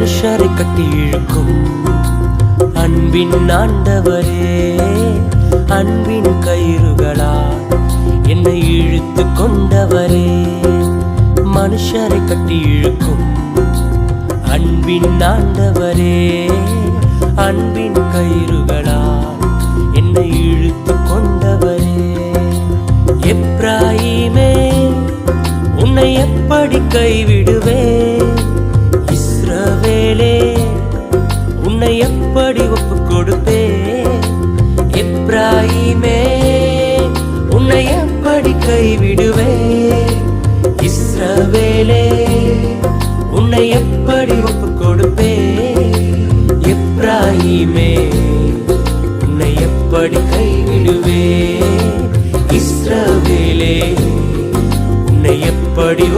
மனுஷரை கட்டி இழுக்கும். அன்பின் ஆண்டவரே அன்பின் கயிறுகளா என்னை இழுத்து கொண்டவரே. மனுஷரை கட்டி இழுக்கும். அன்பின் ஆண்டவரே அன்பின் கயிறுகளா என்னை இழுத்து கொண்டவரே. எப்ராயிமே உன்னை எப்படி கைவிடுவேன்? உன்னை எப்படி ஒப்பு கொடுப்பே எப்ராயிமே உன்னை எப்படி கைவிடுவே இஸ்ரவேலே உன்னை எப்படி ஒப்பு கொடுப்பே எப்ராயிமே உன்னை எப்படி கைவிடுவே இஸ்ரவேலே உன்னை எப்படி